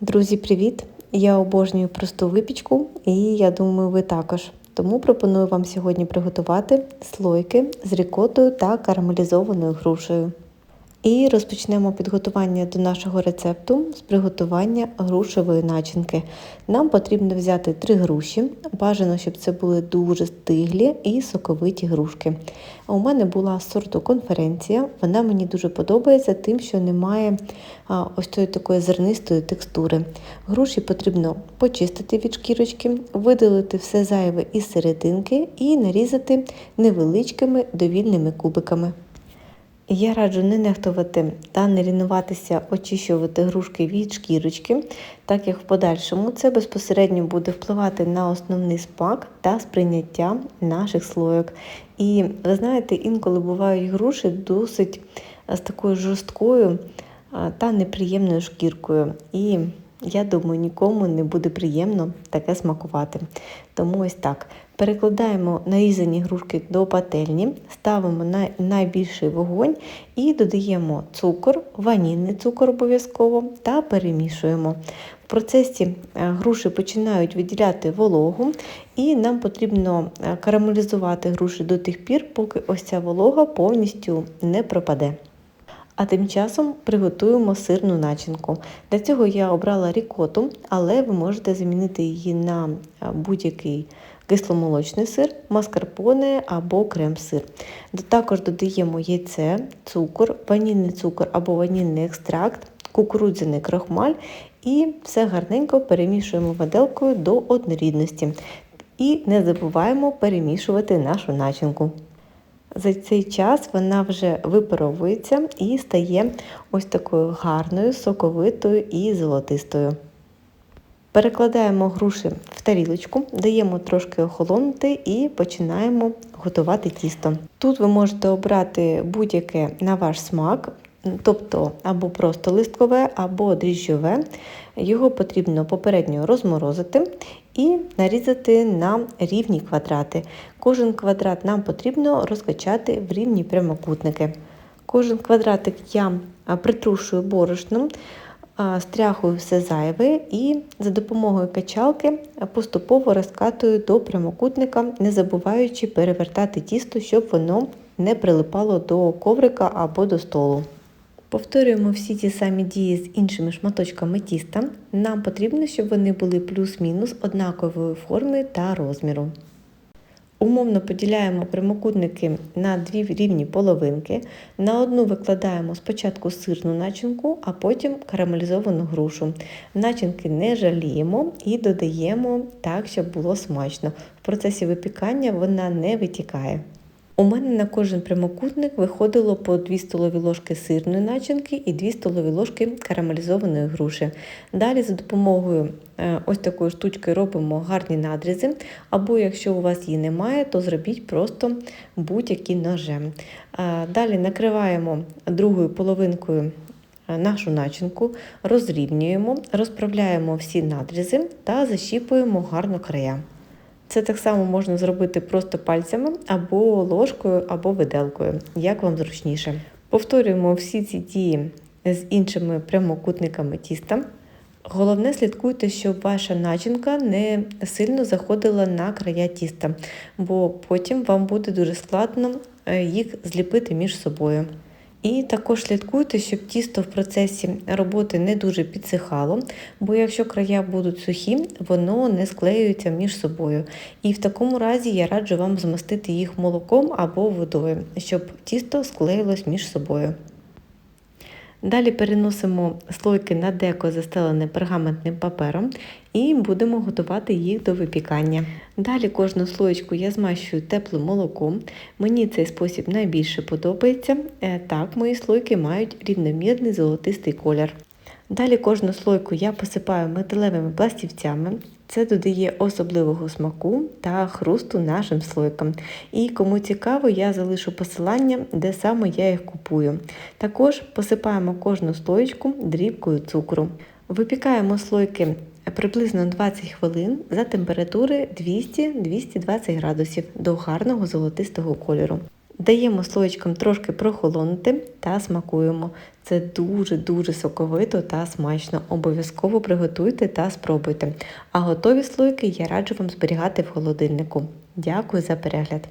Друзі, привіт! Я обожнюю просту випічку і я думаю, ви також. Тому пропоную вам сьогодні приготувати слойки з рікотою та карамелізованою грушею. І розпочнемо підготування до нашого рецепту з приготування грушевої начинки. Нам потрібно взяти три груші. Бажано, щоб це були дуже стиглі і соковиті грушки. У мене була сорту конференція. Вона мені дуже подобається, тим, що немає ось цієї такої зернистої текстури. Груші потрібно почистити від шкірочки, видалити все зайве із серединки і нарізати невеличкими довільними кубиками. Я раджу не нехтувати та не лінуватися очищувати грушки від шкірочки, так як в подальшому це безпосередньо буде впливати на основний смак та сприйняття наших слоїк. І ви знаєте, інколи бувають груші досить з такою жорсткою та неприємною шкіркою. І я думаю, нікому не буде приємно таке смакувати. Тому ось так. Перекладаємо нарізані грушки до пательні, ставимо на найбільший вогонь і додаємо цукор, ванільний цукор обов'язково та перемішуємо. В процесі е, груші починають виділяти вологу, і нам потрібно е, карамелізувати груші до тих пір, поки ось ця волога повністю не пропаде. А тим часом приготуємо сирну начинку. Для цього я обрала рікоту, але ви можете замінити її на будь-який кисломолочний сир, маскарпоне або крем-сир. Також додаємо яйце, цукор, ванільний цукор або ванільний екстракт, кукурудзяний крохмаль і все гарненько перемішуємо виделкою до однорідності. І не забуваємо перемішувати нашу начинку. За цей час вона вже випаровується і стає ось такою гарною, соковитою і золотистою. Перекладаємо груші в тарілочку, даємо трошки охолонути і починаємо готувати тісто. Тут ви можете обрати будь-яке на ваш смак, тобто або просто листкове, або дріжджове. Його потрібно попередньо розморозити і нарізати на рівні квадрати. Кожен квадрат нам потрібно розкачати в рівні прямокутники. Кожен квадратик я притрушую борошном, стряхую все зайве і за допомогою качалки поступово розкатую до прямокутника, не забуваючи перевертати тісто, щоб воно не прилипало до коврика або до столу. Повторюємо всі ті самі дії з іншими шматочками тіста. Нам потрібно, щоб вони були плюс-мінус однакової форми та розміру. Умовно поділяємо прямокутники на дві рівні половинки. На одну викладаємо спочатку сирну начинку, а потім карамелізовану грушу. Начинки не жаліємо і додаємо так, щоб було смачно. В процесі випікання вона не витікає. У мене на кожен прямокутник виходило по 2 столові ложки сирної начинки і 2 столові ложки карамелізованої груші. Далі за допомогою е, ось такої штучки робимо гарні надрізи, або якщо у вас її немає, то зробіть просто будь-яким ножем. Е, далі накриваємо другою половинкою е, нашу начинку, розрівнюємо, розправляємо всі надрізи та защіпуємо гарно края. Це так само можна зробити просто пальцями, або ложкою, або виделкою, як вам зручніше. Повторюємо всі ці дії з іншими прямокутниками тіста. Головне, слідкуйте, щоб ваша начинка не сильно заходила на края тіста, бо потім вам буде дуже складно е, їх зліпити між собою. І також слідкуйте, щоб тісто в процесі роботи не дуже підсихало, бо якщо края будуть сухі, воно не склеюється між собою. І в такому разі я раджу вам змастити їх молоком або водою, щоб тісто склеїлось між собою. Далі переносимо слойки на деко, застелене пергаментним папером, і будемо готувати їх до випікання. Далі кожну слоєчку я змащую теплим молоком. Мені цей спосіб найбільше подобається. Е, так, мої слойки мають рівномірний золотистий колір. Далі кожну слойку я посипаю металевими пластівцями. Це додає особливого смаку та хрусту нашим слойкам. І кому цікаво, я залишу посилання, де саме я їх купую. Також посипаємо кожну слоєчку дрібкою цукру. Випікаємо слойки приблизно 20 хвилин за температури 200-220 градусів до гарного золотистого кольору. Даємо слоєчкам трошки прохолонути та смакуємо. Це дуже-дуже соковито та смачно. Обов'язково приготуйте та спробуйте. А готові слойки я раджу вам зберігати в холодильнику. Дякую за перегляд!